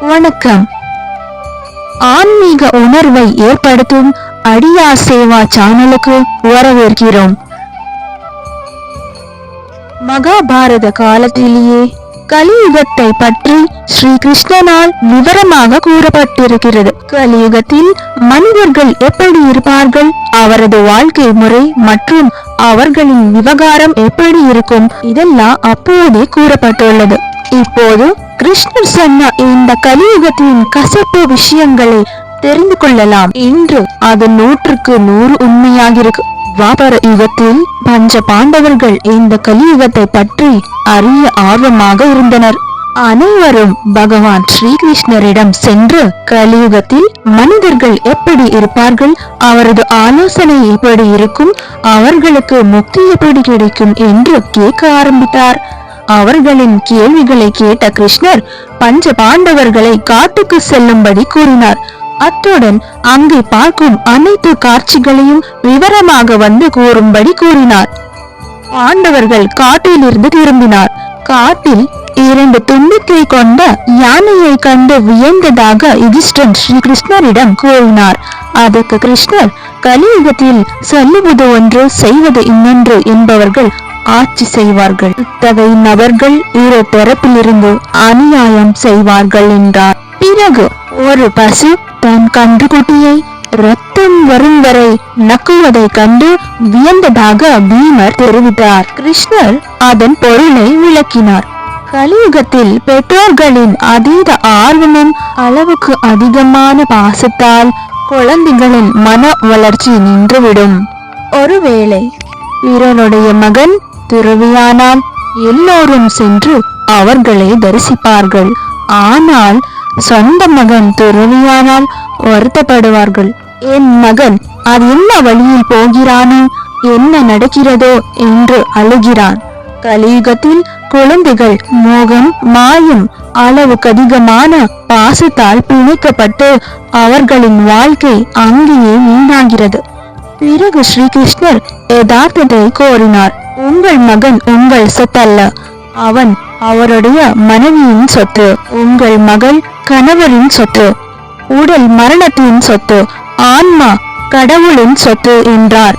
வணக்கம். ஆன்மீக உணர்வை ஏற்படுத்தும் அடியா சேவா சேனலுக்கு வரவேற்கிறோம். மகாபாரத காலத்திலேயே கலியுகத்தை பற்றி ஸ்ரீ கிருஷ்ணனால் விவரமாக கூறப்பட்டிருக்கிறது. கலியுகத்தில் மனிதர்கள் எப்படி இருப்பார்கள்? அவரது வாழ்க்கை முறை மற்றும் அவர்களின் விவகாரம் எப்படி இருக்கும்? இதெல்லாம் அப்போதே கூறப்பட்டுள்ளது. இப்போது கிருஷ்ணர் சொன்ன இந்த கலியுகத்தின் கசப்பு விஷயங்களை தெரிந்து கொள்ளலாம். இன்று அது நூற்றுக்கு நூறு உண்மையாகிருக்கு. துவாபர யுகத்தில் பஞ்ச பாண்டவர்கள் இந்த கலியுகத்தை பற்றி அறிய ஆர்வமாக இருந்தனர். அனைவரும் பகவான் ஸ்ரீகிருஷ்ணரிடம் சென்று கலியுகத்தில் மனிதர்கள் எப்படி இருப்பார்கள் அவரது ஆலோசனை எப்படி இருக்கும் அவர்களுக்கு முக்தி எப்படி கிடைக்கும் என்று கேட்க ஆரம்பித்தார். அவர்களின் கேள்விகளை கேட்ட கிருஷ்ணர் பஞ்ச பாண்டவர்களை காட்டுக்கு செல்லும்படி கூறினார். அத்துடன் அங்கே பார்க்கும் அனைத்து காட்சிகளையும் விவரமாக வந்து கூறும்படி கூறினார். பாண்டவர்கள் காட்டிலிருந்து திரும்பினார். காட்டில் இரண்டு தும்பிக்கை கொண்ட யானையை கண்டு வியந்ததாக யுதிஷ்டன் ஸ்ரீ கிருஷ்ணரிடம் கூறினார். அதற்கு கிருஷ்ணர் கலியுகத்தில் சொல்லுவது ஒன்று செய்வது இன்னொன்று என்பவர்கள் ஆட்சி செய்வார்கள். இத்தகைய நபர்கள் இரு தரப்பிலிருந்து அநியாயம் செய்வார்கள் என்றார். பிறகு ஒரு பசு தன் கன்றுக்குட்டியை ரத்தம் வரும் வரை நக்குவதை கண்டு வியந்ததாக பீமர் தெரிவித்தார். கிருஷ்ணர் அதன் பொருளை விளக்கினார். கலியுகத்தில் பெற்றோர்களின் அதீத ஆர்வமும் அளவுக்கு அதிகமான பாசத்தால் குழந்தைகளின் மன வளர்ச்சி நின்றுவிடும். ஒருவேளை பிறனுடைய மகன் துறவியானால் எல்லோரும் சென்று அவர்களை தரிசிப்பார்கள். ஆனால் சொந்த மகன் துறவியானால் வருத்தப்படுவார்கள். என் மகன் அது என்ன வழியில் போகிறானோ என்ன நடக்கிறதோ என்று அழுகிறான். கலியுகத்தில் குழந்தைகள் மோகம் மாயம் அளவுக்கு அதிகமான பாசத்தால் பிணைக்கப்பட்டு அவர்களின் வாழ்க்கை அங்கேயே வீணாகிறது. பிறகு ஸ்ரீகிருஷ்ணர் யதார்த்தத்தை கோரினார். உங்கள் மகன் உங்கள் சொத்தல்ல. அவன் அவருடைய மனைவியின் சொத்து. உங்கள் மகள் கணவரின் சொத்து. உடல் மரணத்தின் சொத்து. ஆன்மா கடவுளின் சொத்து என்றார்.